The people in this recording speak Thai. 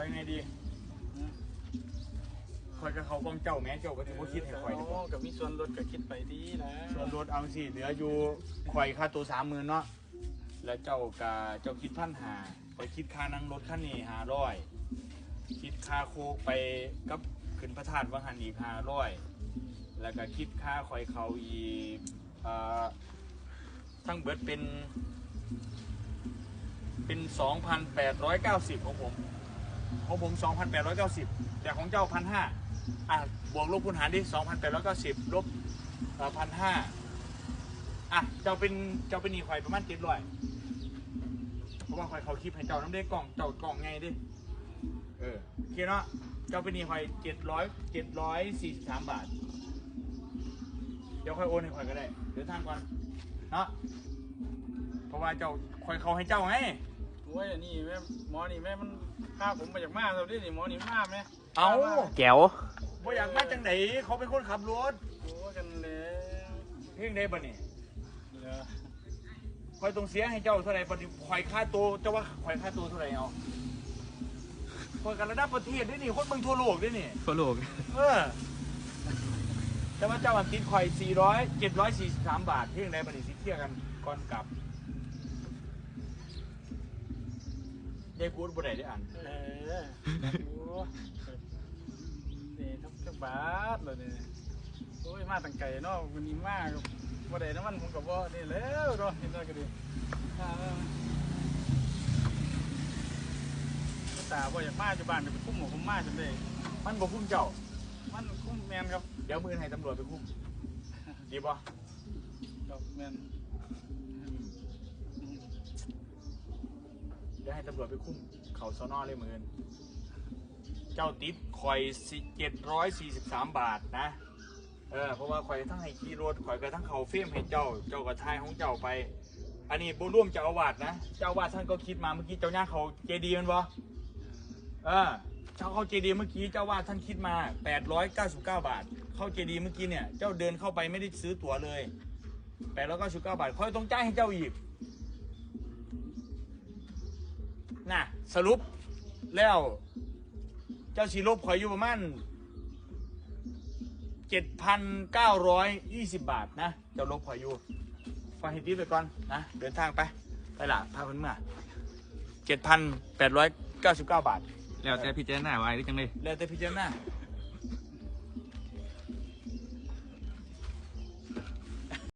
เอายังไงดีคอยกับเขากองเจ้าแม่เจ้าก็ถือว่าคิดให้คอยดีกว่าโกับมีส่วนลดก็คิดไปดีนะส่วนรถเอาสิเหลืออยู่คอยค่าตัวสามหมื่นเนาะแล้วเจ้ากับเจ้าคิดพันหาคอยคิดค่านั่งรถคันนี้หาร้อยคิดค่าโคกไปกับขึ้นพระธาตุวังหันอีกหาร้อยแล้วก็คิดค่าคอยเขาอีกเอ่อทั้งเบิดเป็น เป็น 2,890 ของผม ของผม 2,890 แต่ของเจ้า 1,500อะบวกลบคูณหารดิ2,890ลบ1,500อะเจ้าเป็นเจ้าเป็นหนีควายประมาณ700เพราะว่าควายเขาคลิปให้เจ้าน้ำได้กล่องเจ้ากล่องไงดิเออโอเคเนาะเจ้าเป็นหนีควาย700 743 บาท เดี๋ยวค่อยโอนให้ควายก็ได้ เดินทางก่อนเนาะเพราะว่าเจ้าควายเขาให้เจ้าไง โอ้ยอันนี้แม่หมอนี่แม่มันพาผมมาจากมาเราดินี่หมอนี่มาไหมเอาแก้วบ่อยากมาจังไหนเขาเป็นคนขับรถโอ้กันแล้วเพียงได้บ่นี่เหลือคอยต้องเสียให้เจ้าเท่าไหร่ปฏิคอยค่าตัวเจ้าว่าคอยค่าตัวเท่าไหร่เอาคอยกันระดับประเทศด้วยนี่คนเมืองทั่วโลกด้วยนี่ทั่วโลกเออแต่ว่าเจ้าอันติดคอย400 743 บาทเพียงได้บ่นี่สิเที่ยกันก่อนกลับ ได้กูดบ่ได้ได้อ่านเออโอ้นี่ทับทับบาทเลยเนี่ยโอ้ยมาตั้งไก่เนาะวันนี้มากับว่าได้น้ำมันผมกับว่านี่แล้วเนาะเห็นได้ก็ดีอ่าตาว่าอยากมาอยู่บ้านก็ไปคุ้มหัวผมมาจนได้มันบ่คุ้มเจ้า มันคุ้มแมนครับ เดี๋ยวมือให้ตำรวจไปคุ้ม ดีป่ะครับแมน เดี๋ยวให้ตำรวจไปคุ้มเขาสอนอเลยเหมือนเจ้าติดคอยเจ็ดร้อยสี่สิบสามบาทนะ เออ เพราะว่าคอยทั้งให้ขี่รถคอยก็ทั้งเขาเฟมให้เจ้า เจ้าก็ทายของเจ้าไป อันนี้บุร่วมเจ้าอาวาสนะ เจ้าอาวาสท่านก็คิดมาเมื่อกี้เจ้าย่าเขาเจดีย์มันบ่เออเจ้าเขาเจดีย์เมื่อกี้เจ้าอาวาสท่านคิดมา899บาท เข้าเจดีย์เมื่อกี้เนี่ย เจ้าเดินเข้าไปไม่ได้ซื้อตั๋วเลย899บาทคอยต้องจ่ายให้เจ้าอีก น่ะ สรุปแล้ว เจ้าชีลบข่อยอยู่ประมาณเจ็ดพันเก้าร้อยยี่สิบบาทนะ เจ้าลบข่อยอยู่ฟังให้ดีไปก่อนนะ เดินทางไปไปละพาเพิ่นเมื่อเจ็ดพันแปดร้อยเก้าสิบเก้าบาท แล้วแต่พิจารณาไว้ได้จังเลยแล้วแต่พิจารณา